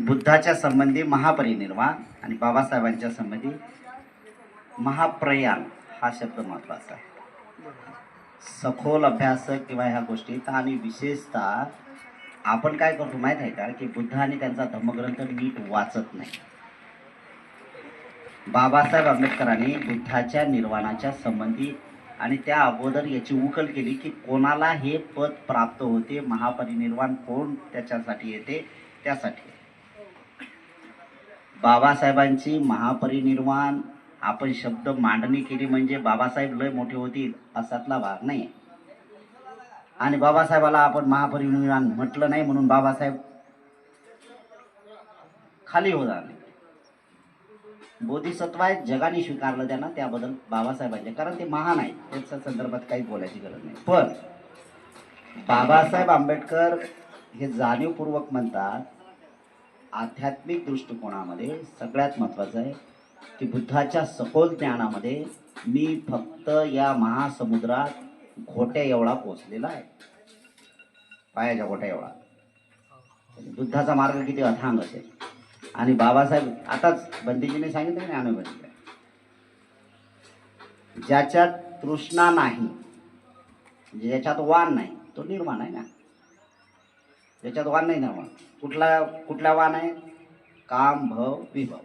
बुद्धाच्या संबंधी महापरिनिर्वाण आणि बाबासाहेबांच्या संबंधी महाप्रयाण हा शब्द महत्त्वाचा आहे. सखोल अभ्यास किंवा ह्या गोष्टीत आणि विशेषतः आपण काय करतो माहीत आहे का? की बुद्ध आणि त्यांचा धर्मग्रंथ नीट वाचत नाही. बाबासाहेब आंबेडकरांनी बुद्धाच्या निर्वाणाच्या संबंधी आणि त्या अगोदर याची उकल केली की कोणाला हे पद प्राप्त होते? महापरिनिर्वाण कोण त्याच्यासाठी येते? त्यासाठी. बाबासाहेबांची महापरिनिर्वाण. आपण शब्द मांडणी केली म्हणजे बाबासाहेब लय मोठे होतील असातला भाग नाही आणि बाबासाहेबाला आपण महापरिनिर्वाण म्हटलं नाही म्हणून बाबासाहेब खाली होणार नाही बोधिसत्व आहेत जगाने स्वीकारलं त्यांना त्याबद्दल बाबासाहेबांचे. कारण ते महान आहेत त्याच्या संदर्भात काही बोलायची गरज नाही. पण बाबासाहेब आंबेडकर हे जाणीवपूर्वक म्हणतात आध्यात्मिक दृष्टिकोनामध्ये सगळ्यात महत्त्वाचं आहे की बुद्धाच्या सखोल ज्ञानामध्ये मी फक्त या महासमुद्रात घोट्या एवढा पोचलेला आहे. पायाच्या घोट्या एवढा. बुद्धाचा मार्ग किती अथांग असेल. आणि बाबासाहेब आताच बंदीजीने सांगितलं ना अनुभव ज्याच्यात तृष्णा नाही ज्याच्यात वाण नाही तो निर्माण आहे ना. याच्यात वाण नाही निर्माण कुठला कुठला वाण आहे? काम भव विभव.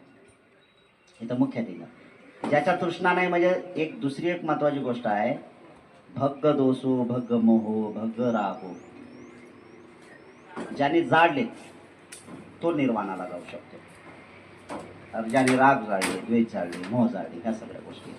इथं मुख्य दिलं ज्याच्यात तृष्णा नाही म्हणजे एक दुसरी एक महत्वाची गोष्ट आहे. भग्ग दोसो भग्ग मोहो भग्ग राहो. ज्याने जाडले तो निर्वाणाला जाऊ शकतो. ज्याने राग जाळले द्वेष जाळले मोह जाळले ह्या सगळ्या गोष्टी